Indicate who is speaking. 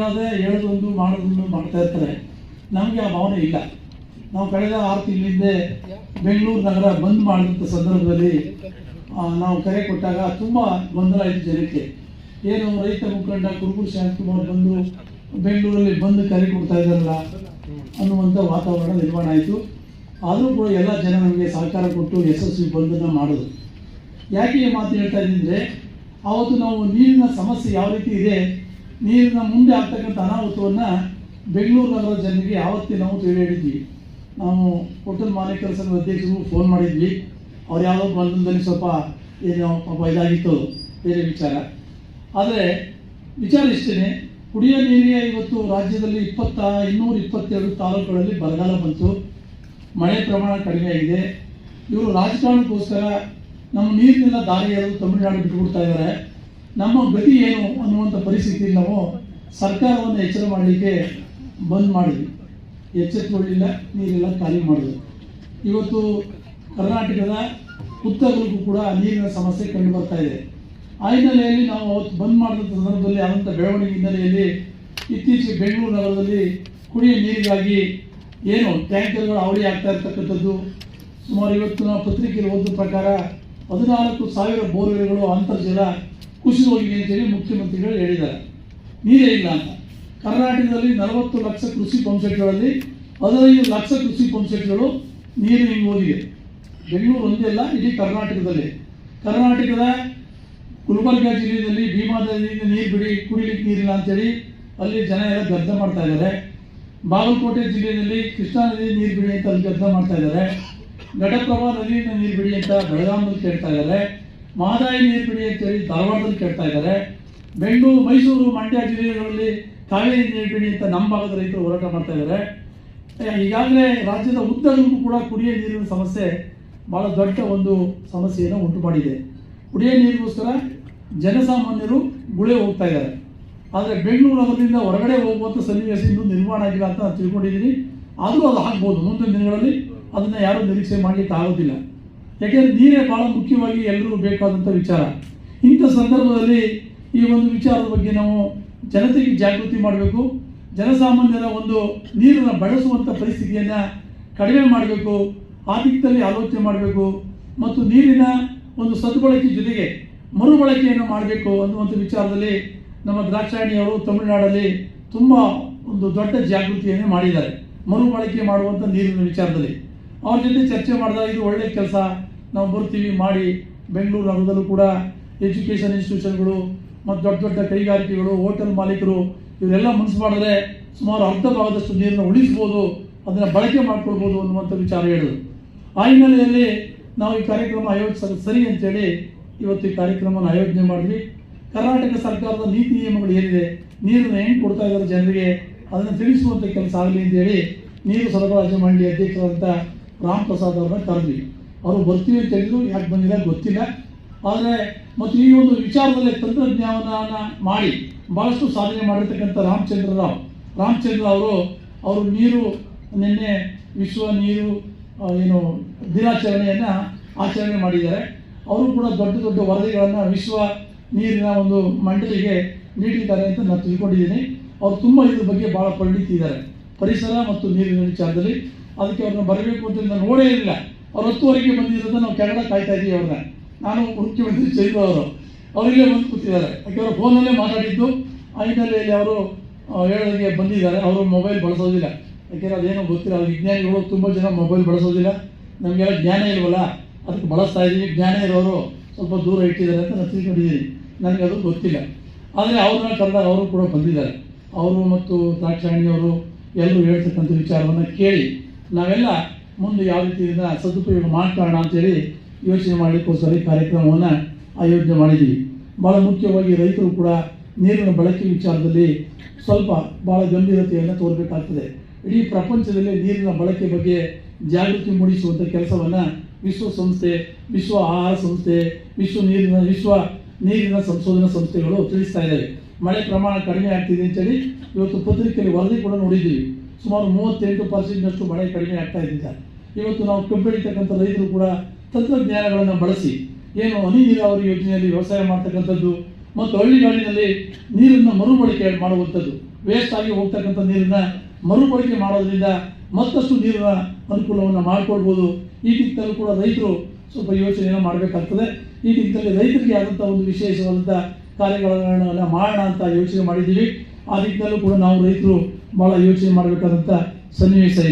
Speaker 1: ಹೇಳೋದೇ ಹೇಳೋದೊಂದು ಮಾಡೋದೊಂದು ಮಾಡ್ತಾ ಇರ್ತಾರೆ. ನಮಗೆ ಆ ಭಾವನೆ ಇಲ್ಲ. ನಾವು ಕಳೆದ ಆರು ತಿಂಗಳಿಂದ ಬೆಂಗಳೂರು ನಗರ ಬಂದ್ ಮಾಡಿದಂಥ ಸಂದರ್ಭದಲ್ಲಿ ನಾವು ಕರೆ ಕೊಟ್ಟಾಗ ತುಂಬ ಗೊಂದಲ ಇತ್ತು ಜನಕ್ಕೆ. ಏನು ರೈತ ಮುಖಂಡ ಕುರುಬು ಶಾಂತಕುಮಾರ್ ಬಂದು ಬೆಂಗಳೂರಲ್ಲಿ ಬಂದು ಕರೆ ಕೊಡ್ತಾ ಇದ್ದಾರಲ್ಲ ಅನ್ನುವಂಥ ವಾತಾವರಣ ನಿರ್ಮಾಣ ಆಯಿತು. ಆದರೂ ಕೂಡ ಎಲ್ಲ ಜನ ನಮಗೆ ಸಹಕಾರ ಕೊಟ್ಟು ಯಶಸ್ವಿ ಬಂದನ್ನು ಮಾಡೋದು. ಯಾಕೆ ಮಾತು ಹೇಳ್ತಾ ಇದ್ದೀನಿ ಆವತ್ತು ನಾವು ನೀರಿನ ಸಮಸ್ಯೆ ಯಾವ ರೀತಿ ಇದೆ ನೀರಿನ ಮುಂದೆ ಆಗ್ತಕ್ಕಂಥ ಅನಾಹುತವನ್ನು ಬೆಂಗಳೂರು ನಗರದ ಜನರಿಗೆ ಯಾವತ್ತೇ ನಾವು ತಿಳಿ ಹೇಳಿದ್ವಿ. ನಾವು ಹೋಟೆಲ್ ಮಾಲೀಕರ ಸಂಘದ ಅಧ್ಯಕ್ಷರು ಫೋನ್ ಮಾಡಿದ್ವಿ. ಅವ್ರು ಯಾವುದೋ ಬಂಧನದಲ್ಲಿ ಸ್ವಲ್ಪ ಏನು ಪಾಪ ಇದಾಗಿತ್ತು, ಬೇರೆ ವಿಚಾರ. ಆದರೆ ವಿಚಾರಿಸ್ತೇನೆ ಕುಡಿಯೋ ನೀರಿಗೆ ಇವತ್ತು ರಾಜ್ಯದಲ್ಲಿ ಇಪ್ಪತ್ತ, ಇನ್ನೂರ ಇಪ್ಪತ್ತೆರಡು ತಾಲೂಕುಗಳಲ್ಲಿ ಬರಗಾಲ ಬಂತು. ಮಳೆ ಪ್ರಮಾಣ ಕಡಿಮೆ ಆಗಿದೆ. ಇವರು ರಾಜಕಾರಣಕ್ಕೋಸ್ಕರ ನಮ್ಮ ನೀರಿನಿಂದ ದಾರಿ ತಮಿಳುನಾಡು ಬಿಟ್ಟುಕೊಡ್ತಾ ಇದ್ದಾರೆ. ನಮ್ಮ ಗತಿ ಏನು ಅನ್ನುವಂಥ ಪರಿಸ್ಥಿತಿಯಲ್ಲಿ ನಾವು ಸರ್ಕಾರವನ್ನು ಎಚ್ಚರ ಮಾಡಲಿಕ್ಕೆ ಬಂದ್ ಮಾಡಿದ್ವಿ. ಎಚ್ಚೆತ್ತುಕೊಳ್ಳಿಲ್ಲ ನೀರೆಲ್ಲ ಖಾಲಿ ಮಾಡಿದ್ವಿ. ಇವತ್ತು ಕರ್ನಾಟಕದ ಉತ್ತರಗಳಿಗೂ ಕೂಡ ನೀರಿನ ಸಮಸ್ಯೆ ಕಂಡು ಬರ್ತಾ ಇದೆ. ಆ ಹಿನ್ನೆಲೆಯಲ್ಲಿ ನಾವು ಅವತ್ತು ಬಂದ್ ಮಾಡಿದಂಥ ಸಂದರ್ಭದಲ್ಲಿ ಆದಂಥ ಬೆಳವಣಿಗೆ ಹಿನ್ನೆಲೆಯಲ್ಲಿ ಇತ್ತೀಚೆಗೆ ಬೆಂಗಳೂರು ನಗರದಲ್ಲಿ ಕುಡಿಯುವ ನೀರಿಗಾಗಿ ಏನು ಟ್ಯಾಂಕರ್ಗಳು ಅವಳಿ ಆಗ್ತಾ ಇರ್ತಕ್ಕಂಥದ್ದು, ಸುಮಾರು ಇವತ್ತು ನಾವು ಪತ್ರಿಕೆಯಲ್ಲಿ ಓದಿದ ಪ್ರಕಾರ ಹದಿನಾಲ್ಕು ಸಾವಿರ ಬೋರ್ವೆಲ್ಗಳು ಅಂತರ್ಜಲ ಕುಸಿದು ಹೋಗಿದೆ ಅಂತೇಳಿ ಮುಖ್ಯಮಂತ್ರಿಗಳು ಹೇಳಿದ್ದಾರೆ. ನೀರೇ ಇಲ್ಲ ಅಂತ. ಕರ್ನಾಟಕದಲ್ಲಿ ನಲವತ್ತು ಲಕ್ಷ ಕೃಷಿ ಪಂಪ್ಸೆಟ್ಗಳಲ್ಲಿ ಹದಿನೈದು ಲಕ್ಷ ಕೃಷಿ ಪಂಪ್ಸೆಟ್ಗಳು ನೀರು ಹಿಂಗೆ ಹೋಗಿದೆ ಬೆಂಗಳೂರು ಒಂದೇ ಅಲ್ಲ, ಇಡೀ ಕರ್ನಾಟಕದಲ್ಲಿ. ಕರ್ನಾಟಕದ ಗುಲ್ಬರ್ಗ ಜಿಲ್ಲೆಯಲ್ಲಿ ಭೀಮಾದಿಂದ ನೀರು ಬಿಡಿ, ಕುಡಿಲಿಕ್ಕೆ ನೀರಿಲ್ಲ ಅಂತೇಳಿ ಅಲ್ಲಿ ಜನ ಎಲ್ಲ ಗದ್ದಲ ಮಾಡ್ತಾ ಇದ್ದಾರೆ. ಬಾಗಲಕೋಟೆ ಜಿಲ್ಲೆಯಲ್ಲಿ ಕೃಷ್ಣಾ ನದಿ ನೀರು ಬಿಡಿ ಅಂತ ಅಲ್ಲಿ ಗದ್ದಲ ಮಾಡ್ತಾ ಇದ್ದಾರೆ. ಘಟಪ್ರಭಾ ನದಿಯಿಂದ ನೀರು ಬಿಡಿ ಅಂತ ಬೆಳಗಾಮದಲ್ಲಿ ಕೇಳ್ತಾ ಇದ್ದಾರೆ. ಮಹದಾಯಿ ನೀರು ಅಂತೇಳಿ ಧಾರವಾಡದಲ್ಲಿ ಕೇಳ್ತಾ ಇದ್ದಾರೆ. ಬೆಂಗಳೂರು, ಮೈಸೂರು, ಮಂಡ್ಯ ಜಿಲ್ಲೆಗಳಲ್ಲಿ ಕಾವೇರಿ ನೀರು ಅಂತ ನಮ್ಮ ಭಾಗದ ರೈತರು ಹೋರಾಟ ಮಾಡ್ತಾ ಇದ್ದಾರೆ. ಈಗಾಗಲೇ ರಾಜ್ಯದ ಉದ್ದಗಲಕ್ಕೂ ಕೂಡ ಕುಡಿಯ ನೀರಿನ ಸಮಸ್ಯೆ ಬಹಳ ದೊಡ್ಡ ಒಂದು ಸಮಸ್ಯೆಯನ್ನು ಉಂಟು ಮಾಡಿದೆ. ಕುಡಿಯೋ ನೀರಿಗೋಸ್ಕರ ಜನಸಾಮಾನ್ಯರು ಗುಳೆ ಹೋಗ್ತಾ ಇದ್ದಾರೆ. ಆದರೆ ಬೆಂಗಳೂರು ಅದರಿಂದ ಹೊರಗಡೆ ಹೋಗುವಂಥ ಸನ್ನಿವೇಶ ಇನ್ನೂ ನಿರ್ಮಾಣ ಆಗಿಲ್ಲ ಅಂತ ನಾನು ತಿಳ್ಕೊಂಡಿದ್ದೀನಿ. ಆದರೂ ಅದು ಆಗ್ಬೋದು. ಮುಂದಿನ ದಿನಗಳಲ್ಲಿ ಅದನ್ನು ಯಾರೂ ನಿರೀಕ್ಷೆ ಮಾಡಲಿಕ್ಕೆ ಆಗೋದಿಲ್ಲ. ಯಾಕೆಂದರೆ ನೀರೇ ಭಾಳ ಮುಖ್ಯವಾಗಿ ಎಲ್ಲರಿಗೂ ಬೇಕಾದಂಥ ವಿಚಾರ. ಇಂಥ ಸಂದರ್ಭದಲ್ಲಿ ಈ ಒಂದು ವಿಚಾರದ ಬಗ್ಗೆ ನಾವು ಜನತೆಗೆ ಜಾಗೃತಿ ಮಾಡಬೇಕು. ಜನಸಾಮಾನ್ಯರ ಒಂದು ನೀರನ್ನು ಬಳಸುವಂಥ ಪರಿಸ್ಥಿತಿಯನ್ನು ಕಡಿಮೆ ಮಾಡಬೇಕು. ಆ ಆಲೋಚನೆ ಮಾಡಬೇಕು. ಮತ್ತು ನೀರಿನ ಒಂದು ಸದ್ಬಳಕೆ ಜೊತೆಗೆ ಮರುಬಳಕೆಯನ್ನು ಮಾಡಬೇಕು ಅನ್ನುವಂಥ ವಿಚಾರದಲ್ಲಿ ನಮ್ಮ ದ್ರಾಕ್ಷಾಯಣಿಯವರು ತಮಿಳುನಾಡಲ್ಲಿ ತುಂಬ ಒಂದು ದೊಡ್ಡ ಜಾಗೃತಿಯನ್ನು ಮಾಡಿದ್ದಾರೆ. ಮರುಬಳಕೆ ಮಾಡುವಂಥ ನೀರಿನ ವಿಚಾರದಲ್ಲಿ. ಅವ್ರ ಜೊತೆ ಚರ್ಚೆ ಮಾಡಿದಾಗ ಇದು ಒಳ್ಳೆ ಕೆಲಸ. ನಾವು ಬರ್ತೀವಿ ಮಾಡಿ ಬೆಂಗಳೂರು ನಗರದಲ್ಲೂ ಕೂಡ ಎಜುಕೇಷನ್ ಇನ್ಸ್ಟಿಟ್ಯೂಷನ್ಗಳು ಮತ್ತು ದೊಡ್ಡ ದೊಡ್ಡ ಕೈಗಾರಿಕೆಗಳು, ಹೋಟೆಲ್ ಮಾಲೀಕರು, ಇವರೆಲ್ಲ ಮನಸ್ಸು ಮಾಡಿದ್ರೆ ಸುಮಾರು ಅರ್ಧ ಭಾಗದಷ್ಟು ನೀರನ್ನು ಉಳಿಸ್ಬೋದು, ಅದನ್ನು ಬಳಕೆ ಮಾಡ್ಕೊಳ್ಬೋದು ಅನ್ನುವಂಥ ವಿಚಾರ ಹೇಳಿದ್ರು. ಆ ಹಿನ್ನೆಲೆಯಲ್ಲಿ ನಾವು ಈ ಕಾರ್ಯಕ್ರಮ ಆಯೋಜಿಸಲು ಸರಿ ಅಂತೇಳಿ ಇವತ್ತು ಈ ಕಾರ್ಯಕ್ರಮವನ್ನು ಆಯೋಜನೆ ಮಾಡಿದ್ವಿ. ಕರ್ನಾಟಕ ಸರ್ಕಾರದ ನೀತಿ ನಿಯಮಗಳು ಏನಿದೆ, ನೀರನ್ನು ಹೆಂಗೆ ಕೊಡ್ತಾ ಇದ್ದಾರೆ ಜನರಿಗೆ, ಅದನ್ನು ತಿಳಿಸುವಂಥ ಕೆಲಸ ಆಗಲಿ ಅಂತೇಳಿ ನೀರು ಸರಬರಾಜು ಮಂಡಳಿ ಅಧ್ಯಕ್ಷರಾದಂಥ ರಾಮ್ ಪ್ರಸಾದ್ ಕರೆದ್ವಿ. ಅವರು ಬರ್ತೀವಿ ಅಂತ ಹೇಳಿದ್ರು, ಯಾಕೆ ಬಂದಿಲ್ಲ ಗೊತ್ತಿಲ್ಲ. ಆದರೆ ಮತ್ತು ಈ ಒಂದು ವಿಚಾರದಲ್ಲಿ ತಂತ್ರಜ್ಞಾನ ಮಾಡಿ ಭಾಳಷ್ಟು ಸಾಧನೆ ಮಾಡಿರ್ತಕ್ಕಂಥ ರಾಮಚಂದ್ರ ರಾವ್. ರಾಮಚಂದ್ರ ಅವರು ಅವರು ನೀರು, ನಿನ್ನೆ ವಿಶ್ವ ನೀರು ಏನು ದಿನಾಚರಣೆಯನ್ನು ಆಚರಣೆ ಮಾಡಿದ್ದಾರೆ. ಅವರು ಕೂಡ ದೊಡ್ಡ ದೊಡ್ಡ ವರದಿಗಳನ್ನು ವಿಶ್ವ ನೀರಿನ ಒಂದು ಮಂಡಳಿಗೆ ನೀಡಿದ್ದಾರೆ ಅಂತ ನಾನು ತಿಳ್ಕೊಂಡಿದ್ದೀನಿ. ಅವರು ತುಂಬ ಇದ್ರ ಬಗ್ಗೆ ಭಾಳ ಪರಿಣಿತಿ ಪರಿಸರ ಮತ್ತು ನೀರಿನ ವಿಚಾರದಲ್ಲಿ. ಅದಕ್ಕೆ ಅವ್ರನ್ನ ಬರಬೇಕು ಅಂತ ನಾನು ನೋಡೇ ಇಲ್ಲ ಅವ್ರು ಹತ್ತುವರೆಗೆ ಬಂದಿರೋದು ನಾವು ಕೆಳಗಡೆ ಕಾಯ್ತಾ ಇದ್ದೀವಿ ಅವ್ರನ್ನ. ನಾನು ಮುಖ್ಯಮಂತ್ರಿ ಚೈತ್ರ ಅವರು. ಅವರಿಗೆ ಬಂದು ಕೂತಿದ್ದಾರೆ. ಯಾಕೆ ಅವರು ಫೋನಲ್ಲೇ ಮಾತಾಡಿದ್ದು. ಆ ಹಿನ್ನೆಲೆಯಲ್ಲಿ ಅವರು ಹೇಳೋದಕ್ಕೆ ಬಂದಿದ್ದಾರೆ. ಅವರು ಮೊಬೈಲ್ ಬಳಸೋದಿಲ್ಲ. ಯಾಕೆಂದರೆ ಅದೇನೋ ಗೊತ್ತಿಲ್ಲ. ಅವ್ರ ವಿಜ್ಞಾನಿಗಳು ತುಂಬ ಜನ ಮೊಬೈಲ್ ಬಳಸೋದಿಲ್ಲ. ನಮಗೆಲ್ಲ ಜ್ಞಾನ ಇಲ್ವಲ್ಲ? ಅದಕ್ಕೆ ಬಳಸ್ತಾ ಇದ್ದೀವಿ. ಜ್ಞಾನ ಇರೋರು ಸ್ವಲ್ಪ ದೂರ ಇಟ್ಟಿದ್ದಾರೆ ಅಂತ ನಾನು ತಿಳ್ಕೊಂಡಿದ್ದೀನಿ. ನನಗೆ ಅದು ಗೊತ್ತಿಲ್ಲ. ಆದರೆ ಅವ್ರನ್ನ ಕರೆದಾಗ ಅವರು ಕೂಡ ಬಂದಿದ್ದಾರೆ. ಅವರು ಮತ್ತು ದ್ರಾಕ್ಷಾಯಣಿಯವರು ಎಲ್ಲರೂ ಹೇಳ್ತಕ್ಕಂಥ ವಿಚಾರವನ್ನು ಕೇಳಿ ನಾವೆಲ್ಲ ಮುಂದೆ ಯಾವ ರೀತಿ ಸದುಪಯೋಗ ಮಾಡ್ಕೊಳ್ಳೋಣ ಅಂತೇಳಿ ಯೋಚನೆ ಮಾಡಲಿಕ್ಕೋಸ್ಕರ ಈ ಕಾರ್ಯಕ್ರಮವನ್ನು ಆಯೋಜನೆ ಮಾಡಿದ್ದೀವಿ. ಭಾಳ ಮುಖ್ಯವಾಗಿ ರೈತರು ಕೂಡ ನೀರಿನ ಬಳಕೆ ವಿಚಾರದಲ್ಲಿ ಸ್ವಲ್ಪ ಭಾಳ ಗಂಭೀರತೆಯನ್ನು ತೋರಬೇಕಾಗ್ತದೆ. ಇಡೀ ಪ್ರಪಂಚದಲ್ಲಿ ನೀರಿನ ಬಳಕೆ ಬಗ್ಗೆ ಜಾಗೃತಿ ಮೂಡಿಸುವಂಥ ಕೆಲಸವನ್ನು ವಿಶ್ವಸಂಸ್ಥೆ ವಿಶ್ವ ಆಹಾರ ಸಂಸ್ಥೆ, ವಿಶ್ವ ನೀರಿನ ವಿಶ್ವ ನೀರಿನ ಸಂಶೋಧನಾ ಸಂಸ್ಥೆಗಳು ತಿಳಿಸ್ತಾ ಇದ್ದಾವೆ ಮಳೆ ಪ್ರಮಾಣ ಕಡಿಮೆ ಆಗ್ತಿದೆ ಅಂತೇಳಿ ಇವತ್ತು ಪತ್ರಿಕೆಯಲ್ಲಿ ವರದಿ ಕೂಡ ನೋಡಿದ್ದೀವಿ. ಸುಮಾರು ಮೂವತ್ತೆಂಟು ಪರ್ಸೆಂಟ್ನಷ್ಟು ಮಳೆ ಕಡಿಮೆ ಆಗ್ತಾ ಇದ್ದಿದ್ದ ಇವತ್ತು ನಾವು ಕಬ್ಬು ರೈತರು ಕೂಡ ತಂತ್ರಜ್ಞಾನಗಳನ್ನು ಬಳಸಿ ಏನು ಹನಿ ನೀರಾವರಿ ಯೋಜನೆಯಲ್ಲಿ ವ್ಯವಸಾಯ ಮಾಡ್ತಕ್ಕಂಥದ್ದು ಮತ್ತು ಹಳ್ಳಿಗಾಡಿನಲ್ಲಿ ನೀರನ್ನು ಮರುಬಳಕೆ ಮಾಡುವಂಥದ್ದು. ವೇಸ್ಟ್ ಆಗಿ ಹೋಗ್ತಕ್ಕಂಥ ನೀರನ್ನು ಮರುಬಳಕೆ ಮಾಡೋದ್ರಿಂದ ಮತ್ತಷ್ಟು ನೀರಿನ ಅನುಕೂಲವನ್ನು ಮಾಡಿಕೊಳ್ಬೋದು. ಈ ನಿಟ್ಟಿನಲ್ಲಿ ಕೂಡ ರೈತರು ಸ್ವಲ್ಪ ಯೋಚನೆಯನ್ನು ಮಾಡಬೇಕಾಗ್ತದೆ. ಈ ನಿಟ್ಟಿನಲ್ಲಿ ರೈತರಿಗೆ ಆದಂಥ ಒಂದು ವಿಶೇಷವಾದಂಥ ಕಾರ್ಯಗಳನ್ನು ಮಾಡೋಣ ಅಂತ ಯೋಚನೆ ಮಾಡಿದ್ದೀವಿ. ಆ ನಿಟ್ಟಿನಲ್ಲೂ ಕೂಡ ನಾವು ರೈತರು ಭಾಳ ಯೋಚನೆ ಮಾಡಬೇಕಾದಂಥ ಸನ್ನಿವೇಶ ಇದೆ.